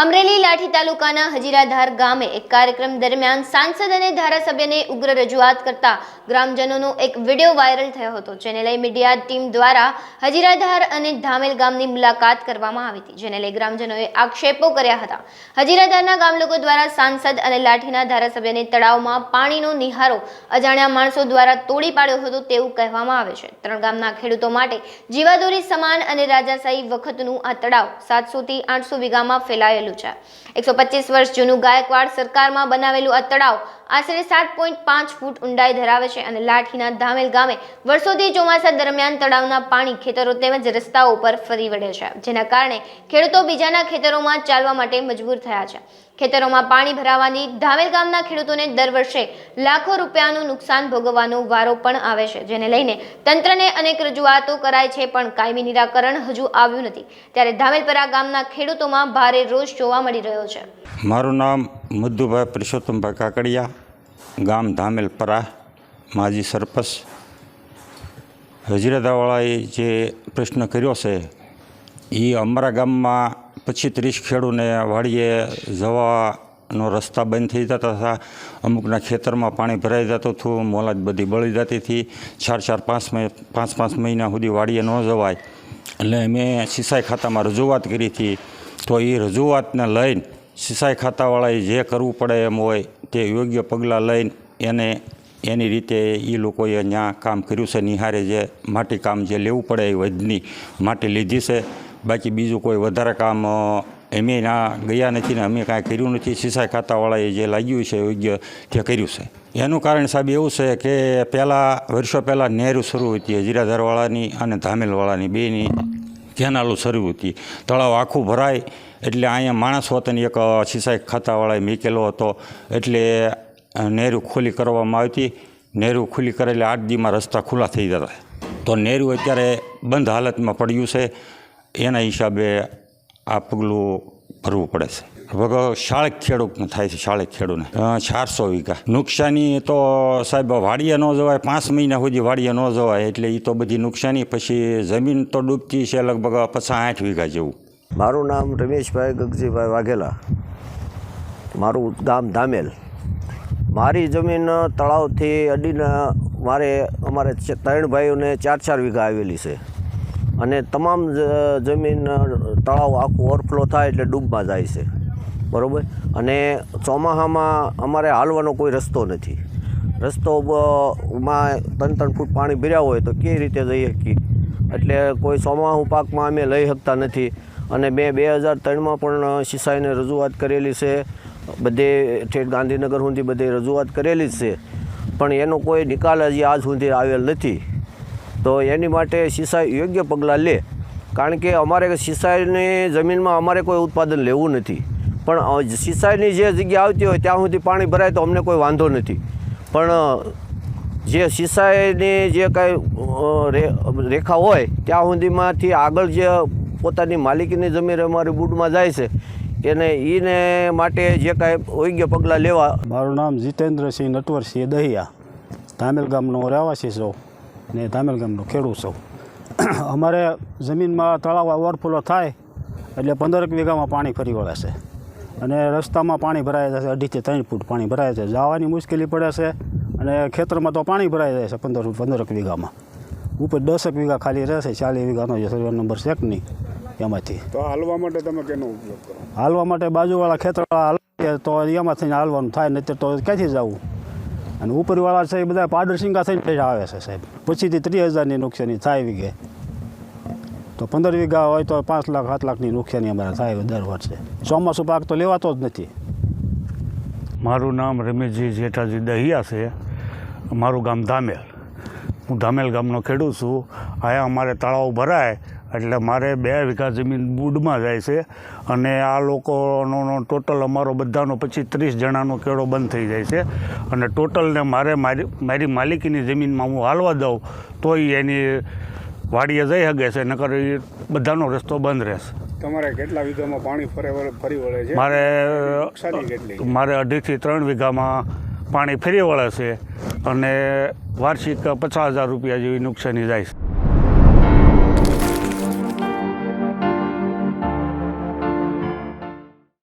અમરેલી લાઠી તાલુકાના હજીરાધાર ગામે એક કાર્યક્રમ દરમિયાન સાંસદ અને ધારાસભ્યને ઉગ્ર રજૂઆત કરતા ગ્રામજનોનો એક વીડિયો વાયરલ થયો હતો, જેને લઈ મીડિયા ટીમ દ્વારા હજીરાધાર અને ધામેલ ગામની મુલાકાત કરવામાં આવી હતી, જેને લઈ ગ્રામજનોએ આક્ષેપો કર્યા હતા. હજીરાધારના ગામ લોકો દ્વારા સાંસદ અને લાઠીના ધારાસભ્યને તળાવમાં પાણીનો નિહારો અજાણ્યા માણસો દ્વારા તોડી પાડ્યો હતો તેવું કહેવામાં આવે છે. ત્રણ ગામના ખેડૂતો માટે જીવાદોરી સમાન અને રાજાશાહી વખતનું આ તળાવ સાતસોથી આઠસો વીઘામાં ફેલાયેલું છે. એકસો વર્ષ જૂનું ગાયકવાડ સરકારમાં બનાવેલું આ તળાવ આશરે સાત પોઈન્ટ પાંચ ફૂટ ઊંડાઈ ધરાવે છે અને લાઠીના ધામેલ ગામે વર્ષોથી ચોમાસા દરમિયાન તળાવના પાણી ખેતરો તેમજ રસ્તાઓ પર ફરી વળે છે, જેના કારણે ખેડૂતો બીજાના ખેતરોમાં ચાલવા માટે મજબૂર થયા છે. ખેતરોમાં પાણી ભરાવાની ધામેલ ગામના ખેડૂતોને દર વર્ષે લાખો રૂપિયાનું નુકસાન ભોગવવાનો વારો પણ આવે છે, જેને લઈને તંત્રને અનેક રજૂઆતો કરાય છે, પણ કાયમી નિરાકરણ હજુ આવ્યું નથી. ત્યારે ધામેલપરા ગામના ખેડૂતોમાં ભારે રોષ જોવા મળી રહ્યો છે. મારું નામ મધુભાઈ પુરુષોત્તમભાઈ કાકડિયા, ગામ ધામેલ પરા માજી સરપંચ હજીરાદાવાળાએ જે પ્રશ્ન કર્યો છે એ અમારા ગામમાં પછી ત્રીસ ખેડૂને વાડીએ જવાનો રસ્તા બંધ થઈ જતા હતા. અમુકના ખેતરમાં પાણી ભરાઈ જતું હતું મોલાજ બધી બળી જતી હતી. ચાર ચાર, પાંચ પાંચ પાંચ મહિના સુધી વાડીએ ન જવાય. એટલે મેં સિંચાઈ ખાતામાં રજૂઆત કરી હતી. તો એ રજૂઆતને લઈને સિંચાઈ ખાતાવાળાએ જે કરવું પડે એમ હોય તે યોગ્ય પગલાં લઈને એને એની રીતે એ લોકોએ ત્યાં કામ કર્યું છે. નિહારે જે માટી કામ જે લેવું પડે એ વધની માટી લીધી છે. બાકી બીજું કોઈ વધારે કામ અમે ના ગયા નથી ને અમે કાંઈ કર્યું નથી. સિંચાઈ ખાતાવાળાએ જે લાગ્યું છે યોગ્ય તે કર્યું છે. એનું કારણ સાહેબ એવું છે કે પહેલાં, વર્ષો પહેલાં નહેરું શરૂ હતી જીરાધારવાળાની અને ધામેલવાળાની બેની. કેનાલો શરૂ હતી. તળાવ આખું ભરાય, એટલે અહીંયા માણસ વતન એક સિસાઈ ખાતાવાળાએ મૂકેલો હતો. એટલે નહેરુ ખુલ્લી કરવામાં આવતી નહેરુ ખુલ્લી કરે આઠ દીમાં રસ્તા ખુલ્લા થઈ જતા. તો નહેરુ અત્યારે બંધ હાલતમાં પડ્યું છે. એના હિસાબે આ પગલું ભરવું પડે છે. લગભગ શાળેક ખેડૂત થાય છે, શાળેક ખેડૂતને ચારસો વીઘા. નુકસાની તો સાહેબ વાડીએ ન જવાય, પાંચ મહિના સુધી વાડીએ ન જવાય, એટલે એ તો બધી નુકસાની. પછી જમીન તો ડૂબતી છે લગભગ પચાસ આઠ વીઘા જેવું. મારું નામ રમેશભાઈ ગગજીભાઈ વાઘેલા. મારું ગામ ધામેલ. મારી જમીન તળાવથી અડીને મારે, અમારે ત્રણ ભાઈઓને ચાર ચાર વીઘા આવેલી છે. અને તમામ જમીન, તળાવ આખું ઓવરફ્લો થાય એટલે ડૂબમાં જાય છે. બરાબર? અને ચોમાસામાં અમારે હાલવાનો કોઈ રસ્તો નથી. રસ્તો માં ત્રણ ત્રણ ફૂટ પાણી ભર્યા હોય તો કેવી રીતે જઈ શકીએ? એટલે કોઈ ચોમાસું પાકમાં અમે લઈ શકતા નથી. અને મેં બે હજાર ત્રણમાં પણ સિસાઈને રજૂઆત કરેલી છે. બધે ઠેઠ ગાંધીનગર સુધી બધે રજૂઆત કરેલી જ છે. પણ એનો કોઈ નિકાલ હજી આજ સુધી આવેલ નથી. તો એની માટે સિસાઈ યોગ્ય પગલાં લે. કારણ કે અમારે સિસાઈની જમીનમાં અમારે કોઈ ઉત્પાદન લેવું નથી. પણ સિંચાઈની જે જગ્યા આવતી હોય ત્યાં સુધી પાણી ભરાય તો અમને કોઈ વાંધો નથી. પણ જે સિંચાઈની જે કાંઈ રેખા હોય, ત્યાં સુધીમાંથી આગળ જે પોતાની માલિકીની જમીન અમારી બૂટમાં જાય છે, એને એને માટે જે કાંઈ યોગ્ય પગલાં લેવા. મારું નામ જીતેન્દ્રસિંહ નટવરસિંહ દહિયા. ધામેલ ગામનો રહેવાસી છું ને ધામેલ ગામનો ખેડૂત છું. અમારે જમીનમાં તળાવ ઓવરફ્લો થાય એટલે પંદરક વીઘામાં પાણી ફરી વળે છે. અને રસ્તામાં પાણી ભરાઈ જાય છે અઢીથી ત્રણ ફૂટ પાણી ભરાય છે. જવાની મુશ્કેલી પડે છે અને ખેતરમાં તો પાણી ભરાઈ જાય છે પંદર પંદરક વીઘામાં. ઉપર દસક વીઘા ખાલી રહેશે ચાલીસ વીઘાનો જે સર્વે નંબર છે નહીં એમાંથી. તો હાલવા માટે તમે કેનો ઉપયોગ કરો? હાલવા માટે બાજુવાળા ખેતરવાળા હાલે તો એમાં થઈને હાલવાનું થાય નહીં તો ક્યાંથી જવું? અને ઉપરવાળા છે એ બધા પાડરસિંગા થઈને પૈસા આવે છે સાહેબ. પછીથી ત્રીસ હજારની નુકસાની થાય વીઘે. તો પંદર વીઘા હોય તો પાંચ લાખ, સાત લાખની નુકસાની અમારે થાય દર વર્ષે. ચોમાસું પાક તો લેવાતો જ નથી. મારું નામ રમેશજી જેઠાજી દહિયા છે. મારું ગામ ધામેલ. હું ધામેલ ગામનો ખેડૂત છું. અહીંયા અમારે તળાવ ભરાય એટલે મારે બે વીઘા જમીન બુડમાં જાય છે અને આ લોકોનો ટોટલ અમારો બધાનો પછી ત્રીસ જણાનો કેળો બંધ થઈ જાય છે. અને ટોટલને મારે મારી મારી માલિકીની જમીનમાં હું હાલવા દઉં તોય એની વાડીએ જઈ શકે છે નકર બધાનો રસ્તો બંધ રહેશે. તમારે કેટલા વીઘામાં પાણી ફરે વળે- ફરી વળે છે? મારે મારે અઢીથી ત્રણ વીઘામાં પાણી ફરી વળે છે અને વાર્ષિક પચાસ હજાર રૂપિયા જેવી નુકસાની જાય છે.